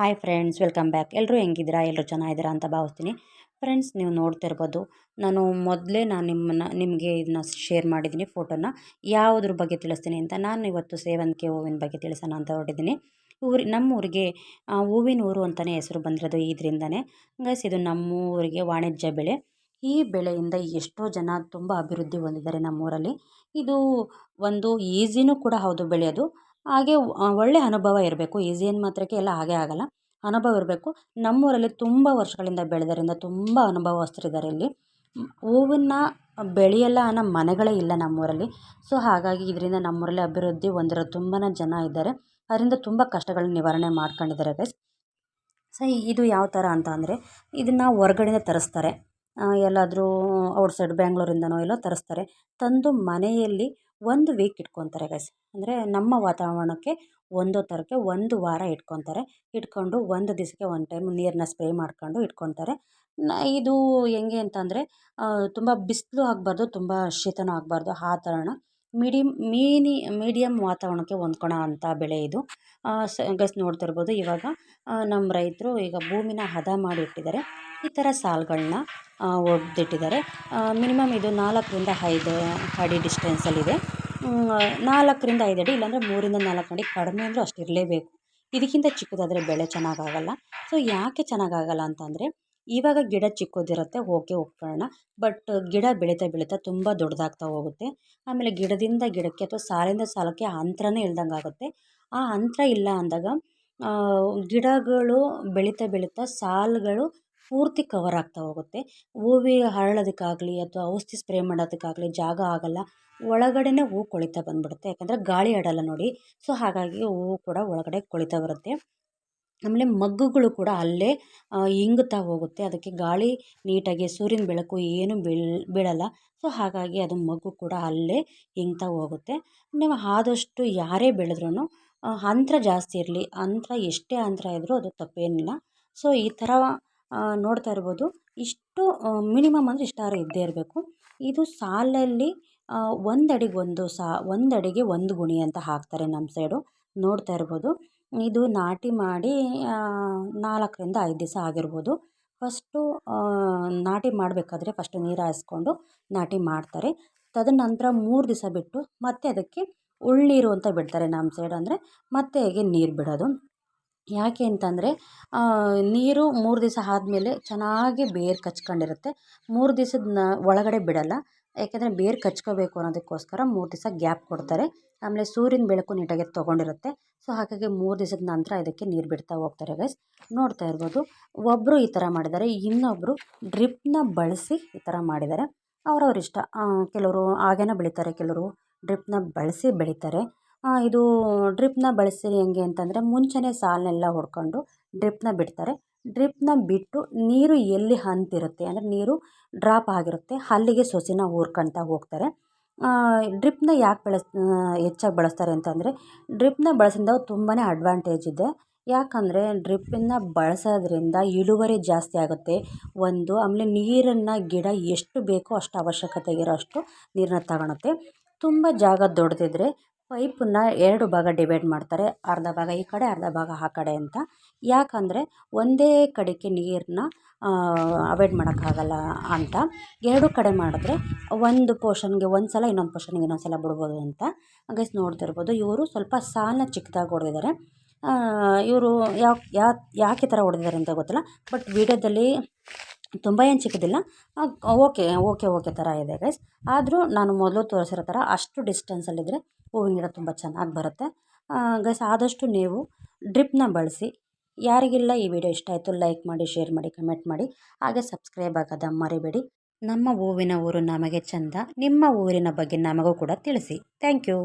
Hi friends, welcome back. ಎಲ್ಲರೂ ಹೆಂಗಿದ್ದೀರಾ? ಎಲ್ಲರೂ ಚೆನ್ನಾಗಿದ್ದೀರಾ ಅಂತ ಭಾವಿಸ್ತೀನಿ. ಫ್ರೆಂಡ್ಸ್, ನೀವು ನೋಡ್ತಿರ್ಬೋದು, ನಾನು ಮೊದಲೇ ನಾನು ನಿಮ್ಮನ್ನು, ನಿಮಗೆ ಇದನ್ನ ಶೇರ್ ಮಾಡಿದ್ದೀನಿ ಫೋಟೋನ. ಯಾವುದ್ರ ಬಗ್ಗೆ ತಿಳಿಸ್ತೀನಿ ಅಂತ ನಾನು ಇವತ್ತು ಸೇವಂತಿಗೆ ಹೂವಿನ ಬಗ್ಗೆ ತಿಳಿಸೋಣ ಅಂತ ಹೊರಟಿದ್ದೀನಿ. ಊರಿ, ನಮ್ಮೂರಿಗೆ ಹೂವಿನ ಊರು ಅಂತಲೇ ಹೆಸರು ಬಂದಿರೋದು ಇದರಿಂದನೇ. ಗೈಸ್ ಇದು ನಮ್ಮೂರಿಗೆ ವಾಣಿಜ್ಯ ಬೆಳೆ. ಈ ಬೆಳೆಯಿಂದ ಎಷ್ಟೋ ಜನ ತುಂಬ ಅಭಿವೃದ್ಧಿ ಹೊಂದಿದ್ದಾರೆ ನಮ್ಮೂರಲ್ಲಿ. ಇದು ಒಂದು ಈಸಿನೂ ಕೂಡ ಹೌದು ಬೆಳೆಯೋದು. ಹಾಗೆ ಒಳ್ಳೆಯ ಅನುಭವ ಇರಬೇಕು. ಈಸಿ ಏನು ಮಾತ್ರಕ್ಕೆ ಎಲ್ಲ ಹಾಗೆ ಆಗೋಲ್ಲ. ಅನುಭವ ಇರಬೇಕು. ನಮ್ಮೂರಲ್ಲಿ ತುಂಬ ವರ್ಷಗಳಿಂದ ಬೆಳೆದರಿಂದ ತುಂಬ ಅನುಭವಸ್ಥರಿದ್ದಾರೆ ಇಲ್ಲಿ. ಹೂವನ್ನು ಬೆಳೆಯಲ್ಲ ಅನ್ನೋ ಮನೆಗಳೇ ಇಲ್ಲ ನಮ್ಮೂರಲ್ಲಿ. ಸೊ, ಹಾಗಾಗಿ ಇದರಿಂದ ನಮ್ಮೂರಲ್ಲಿ ಅಭಿವೃದ್ಧಿ ಹೊಂದಿರೋ ತುಂಬಾ ಜನ ಇದ್ದಾರೆ. ಅದರಿಂದ ತುಂಬ ಕಷ್ಟಗಳನ್ನ ನಿವಾರಣೆ ಮಾಡ್ಕೊಂಡಿದ್ದಾರೆ ಗೈಸ್ ಸೊ ಇದು ಯಾವ ಥರ ಅಂತ ಅಂದರೆ, ಇದನ್ನು ಹೊರಗಡೆಯಿಂದ ತರಿಸ್ತಾರೆ. ಎಲ್ಲಾದರೂ ಔಟ್ಸೈಡ್ ಬ್ಯಾಂಗ್ಳೂರಿಂದನೋ ಎಲ್ಲೋ ತರಿಸ್ತಾರೆ. ತಂದು ಮನೆಯಲ್ಲಿ ಒಂದು ವೀಕ್ ಇಟ್ಕೊತಾರೆ ಗೈಸ್ ಅಂದರೆ ನಮ್ಮ ವಾತಾವರಣಕ್ಕೆ ಒಂದೋ ಥರಕ್ಕೆ ಒಂದು ವಾರ ಇಟ್ಕೊತಾರೆ. ಇಟ್ಕೊಂಡು ಒಂದು ದಿವಸಕ್ಕೆ ಒನ್ ಟೈಮ್ ನೀರನ್ನ ಸ್ಪ್ರೇ ಮಾಡ್ಕೊಂಡು ಇಟ್ಕೊತಾರೆ. ಇದು ಹೆಂಗೆ ಅಂತಂದರೆ ತುಂಬ ಬಿಸಿಲು ಆಗಬಾರ್ದು, ತುಂಬ ಶೀತನೂ ಆಗಬಾರ್ದು ಆ ಥರನ. ಮೀಡಿಯಮ್ ಮೀನಿ ಮೀಡಿಯಮ್ ವಾತಾವರಣಕ್ಕೆ ಹೊಂದ್ಕೊಳೋ ಅಂಥ ಬೆಳೆ ಇದು. ಸ ನೋಡ್ತಾ ನೋಡ್ತಿರ್ಬೋದು ಇವಾಗ ನಮ್ಮ ರೈತರು ಈಗ ಭೂಮಿನ ಹದ ಮಾಡಿ ಇಟ್ಟಿದ್ದಾರೆ. ಈ ಥರ ಸಾಲುಗಳ್ನ ಹೊಡ್ದಿಟ್ಟಿದ್ದಾರೆ ಮಿನಿಮಮ್ ಇದು ನಾಲ್ಕರಿಂದ ಐದು ಅಡಿ ಡಿಸ್ಟೆನ್ಸಲ್ಲಿದೆ ನಾಲ್ಕರಿಂದ ಐದು ಅಡಿ ಇಲ್ಲಾಂದರೆ ಮೂರಿಂದ ನಾಲ್ಕು ಅಡಿ ಕಡಿಮೆ ಅಂದರೂ ಅಷ್ಟು ಇರಲೇಬೇಕು. ಇದಕ್ಕಿಂತ ಚಿಕ್ಕದಾದರೆ ಬೆಳೆ ಚೆನ್ನಾಗಾಗಲ್ಲ ಸೊ ಯಾಕೆ ಚೆನ್ನಾಗಾಗಲ್ಲ ಅಂತಂದರೆ ಇವಾಗ ಗಿಡ ಚಿಕ್ಕದಿರುತ್ತೆ ಓಕೆ ಒಪ್ಕೊಳ್ಳೋಣ ಬಟ್ ಗಿಡ ಬೆಳೀತಾ ಬೆಳೀತಾ ತುಂಬ ದೊಡ್ಡದಾಗ್ತಾ ಹೋಗುತ್ತೆ. ಆಮೇಲೆ ಗಿಡದಿಂದ ಗಿಡಕ್ಕೆ ಅಥವಾ ಸಾಲಿಂದ ಸಾಲಕ್ಕೆ ಅಂತರನೇ ಇಲ್ದಂಗೆ ಆಗುತ್ತೆ. ಆ ಅಂತರ ಇಲ್ಲ ಅಂದಾಗ ಗಿಡಗಳು ಬೆಳೀತಾ ಬೆಳೀತಾ ಸಾಲುಗಳು ಪೂರ್ತಿ ಕವರ್ ಆಗ್ತಾ ಹೋಗುತ್ತೆ. ಹೂವಿ ಹರಳೋದಕ್ಕಾಗಲಿ ಅಥವಾ ಔಷಧಿ ಸ್ಪ್ರೇ ಮಾಡೋದಕ್ಕಾಗಲಿ ಜಾಗ ಆಗಲ್ಲ. ಒಳಗಡೆನೇ ಹೂ ಕೊಳಿತಾ ಬಂದುಬಿಡುತ್ತೆ. ಯಾಕಂದರೆ ಗಾಳಿ ಆಡಲ್ಲ ನೋಡಿ. ಸೊ ಹಾಗಾಗಿ ಹೂವು ಕೂಡ ಒಳಗಡೆ ಕೊಳಿತಾ ಬರುತ್ತೆ. ಆಮೇಲೆ ಮಗ್ಗುಗಳು ಕೂಡ ಅಲ್ಲೇ ಇಂಗುತ್ತಾ ಹೋಗುತ್ತೆ. ಅದಕ್ಕೆ ಗಾಳಿ ನೀಟಾಗಿ ಸೂರ್ಯನ ಬೆಳಕು ಏನು ಬೀಳ್, ಬೀಳೋಲ್ಲ. ಸೊ, ಹಾಗಾಗಿ ಅದು ಮಗ್ಗು ಕೂಡ ಅಲ್ಲೇ ಇಂಗ್ತಾ ಹೋಗುತ್ತೆ. ನೀವು ಆದಷ್ಟು ಯಾರೇ ಬೆಳೆದ್ರೂ ಅಂತರ ಜಾಸ್ತಿ ಇರಲಿ. ಅಂತರ ಎಷ್ಟೇ ಅಂತರ ಇದ್ದರೂ ಅದು ತಪ್ಪೇನಿಲ್ಲ. ಸೊ, ಈ ಥರ ನೋಡ್ತಾ ಇರ್ಬೋದು. ಇಷ್ಟು ಮಿನಿಮಮ್ ಅಂದರೆ ಇಷ್ಟಾದ್ರು ಇದ್ದೇ ಇರಬೇಕು. ಇದು ಸಾಲಲ್ಲಿ ಒಂದು ಅಡಿಗೆ ಒಂದು ಸಾ ಒಂದು ಅಡಿಗೆ ಒಂದು ಗುಣಿ ಅಂತ ಹಾಕ್ತಾರೆ ನಮ್ಮ ಸೈಡು. ನೋಡ್ತಾ ಇರ್ಬೋದು. ಇದು ನಾಟಿ ಮಾಡಿ ನಾಲ್ಕರಿಂದ ಐದು ದಿವಸ ಆಗಿರ್ಬೋದು. ಫಸ್ಟು ನಾಟಿ ಮಾಡಬೇಕಾದ್ರೆ ಫಸ್ಟು ನೀರು ಹಾಯಿಸ್ಕೊಂಡು ನಾಟಿ ಮಾಡ್ತಾರೆ. ತದನಂತರ ಮೂರು ದಿವಸ ಬಿಟ್ಟು ಮತ್ತೆ ಅದಕ್ಕೆ ಉಳ್ನೀರು ಅಂತ ಬಿಡ್ತಾರೆ ನಮ್ಮ ಸೈಡ್ ಅಂದರೆ. ಮತ್ತೆ ಹೇಗೆ ನೀರು ಬಿಡೋದು. ಯಾಕೆ ಅಂತಂದರೆ ನೀರು ಮೂರು ದಿವಸ ಆದಮೇಲೆ ಚೆನ್ನಾಗಿ ಬೇರು ಕಚ್ಕೊಂಡಿರುತ್ತೆ. ಮೂರು ದಿವಸದ ಒಳಗಡೆ ಬಿಡೋಲ್ಲ. ಯಾಕೆಂದರೆ ಬೇರು ಕಚ್ಕೋಬೇಕು ಅನ್ನೋದಕ್ಕೋಸ್ಕರ ಮೂರು ದಿವಸ ಗ್ಯಾಪ್ ಕೊಡ್ತಾರೆ. ಆಮೇಲೆ ಸೂರ್ಯನ ಬೆಳಕು ನೀಟಾಗಿ ತೊಗೊಂಡಿರುತ್ತೆ. ಸೊ, ಹಾಗಾಗಿ ಮೂರು ದಿವಸದ ನಂತರ ಇದಕ್ಕೆ ನೀರು ಬಿಡ್ತಾ ಹೋಗ್ತಾರೆ ಗೈಸ್ ನೋಡ್ತಾ ಇರ್ಬೋದು ಒಬ್ಬರು ಈ ಥರ ಮಾಡಿದ್ದಾರೆ. ಇನ್ನೊಬ್ಬರು ಡ್ರಿಪ್ನ ಬಳಸಿ ಈ ಥರ ಮಾಡಿದ್ದಾರೆ. ಅವ್ರವ್ರ ಇಷ್ಟ. ಕೆಲವರು ಹಾಗೇನೆ ಬೆಳೀತಾರೆ, ಕೆಲವರು ಡ್ರಿಪ್ನ ಬಳಸಿ ಬೆಳೀತಾರೆ. ಇದು ಡ್ರಿಪ್ನ ಬಳಸಿ ಹೆಂಗೆ ಅಂತಂದರೆ ಮುಂಚೆನೇ ಸಾಲನ್ನೆಲ್ಲ ಹೊಡ್ಕೊಂಡು ಡ್ರಿಪ್ನ ಬಿಡ್ತಾರೆ. ಡ್ರಿಪ್ನ ಬಿಟ್ಟು ನೀರು ಎಲ್ಲಿ ಹಂತಿರುತ್ತೆ? ಅಂದರೆ ನೀರು ಡ್ರಾಪ್ ಆಗಿರುತ್ತೆ. ಅಲ್ಲಿಗೆ ಸೊಸೆನ ಊರ್ಕೊಳ್ತಾ ಹೋಗ್ತಾರೆ. ಡ್ರಿಪ್ನ ಯಾಕೆ ಬಳಸ್ ಹೆಚ್ಚಾಗಿ ಬಳಸ್ತಾರೆ ಅಂತಂದರೆ, ಡ್ರಿಪ್ನ ಬಳಸಿಂದ ತುಂಬಾ ಅಡ್ವಾಂಟೇಜ್ ಇದೆ. ಯಾಕಂದರೆ ಡ್ರಿಪ್ಪನ್ನು ಬಳಸೋದ್ರಿಂದ ಇಳುವರಿ ಜಾಸ್ತಿ ಆಗುತ್ತೆ. ಒಂದು, ಆಮೇಲೆ ನೀರನ್ನು ಗಿಡ ಎಷ್ಟು ಬೇಕೋ ಅಷ್ಟು ಅವಶ್ಯಕತೆ ಅಷ್ಟು ನೀರನ್ನ ತಗೊಳುತ್ತೆ. ತುಂಬ ಜಾಗ ದೊಡ್ಡದಿದ್ರೆ ಪೈಪನ್ನು ಎರಡು ಭಾಗ ಡಿವೈಡ್ ಮಾಡ್ತಾರೆ. ಅರ್ಧ ಭಾಗ ಈ ಕಡೆ, ಅರ್ಧ ಭಾಗ ಆ ಕಡೆ ಅಂತ. ಯಾಕಂದರೆ ಒಂದೇ ಕಡೆಗೆ ನೀರನ್ನ ಅವಾಯ್ಡ್ ಮಾಡೋಕ್ಕಾಗಲ್ಲ ಅಂತ. ಎರಡು ಕಡೆ ಮಾಡಿದ್ರೆ ಒಂದು ಪೋರ್ಷನ್ಗೆ ಒಂದು ಸಲ, ಇನ್ನೊಂದು ಪೋರ್ಷನ್ಗೆ ಇನ್ನೊಂದು ಸಲ ಬಿಡ್ಬೋದು ಅಂತ. ಗೈಸ್ ನೋಡ್ತಿರ್ಬೋದು, ಇವರು ಸ್ವಲ್ಪ ಸಾಲನ್ನ ಚಿಕ್ಕದಾಗಿ ಹೊಡೆದಿದ್ದಾರೆ. ಇವರು ಯಾಕೆ ಯಾಕೆ ಈ ಥರ ಹೊಡೆದಿದ್ದಾರೆ ಅಂತ ಗೊತ್ತಿಲ್ಲ. ಬಟ್ ವೀಡಿಯೋದಲ್ಲಿ ತುಂಬ ಏನು ಚಿಕ್ಕದಿಲ್ಲ. ಓಕೆ ಓಕೆ ಓಕೆ ಥರ ಇದೆ ಗೈಸ್ ಆದರೂ ನಾನು ಮೊದಲು ತೋರಿಸಿರೋ ಥರ ಅಷ್ಟು ಡಿಸ್ಟೆನ್ಸಲ್ಲಿದ್ದರೆ ಹೂವಿನ ಗಿಡ ತುಂಬ ಚೆನ್ನಾಗಿ ಬರುತ್ತೆ. ಗೈಸ್ ಆದಷ್ಟು ನೀವು ಡ್ರಿಪ್ನ ಬಳಸಿ. ಯಾರಿಗಿಲ್ಲ ಈ ವಿಡಿಯೋ ಇಷ್ಟ ಆಯಿತು ಲೈಕ್ ಮಾಡಿ ಶೇರ್ ಮಾಡಿ ಕಮೆಂಟ್ ಮಾಡಿ. ಹಾಗೆ ಸಬ್ಸ್ಕ್ರೈಬ್ ಆಗೋದ ಮರಿಬೇಡಿ. ನಮ್ಮ ಹೂವಿನ ಊರು ನಮಗೆ ಚಂದ. ನಿಮ್ಮ ಊರಿನ ಬಗ್ಗೆ ನಮಗೂ ಕೂಡ ತಿಳಿಸಿ. Thank you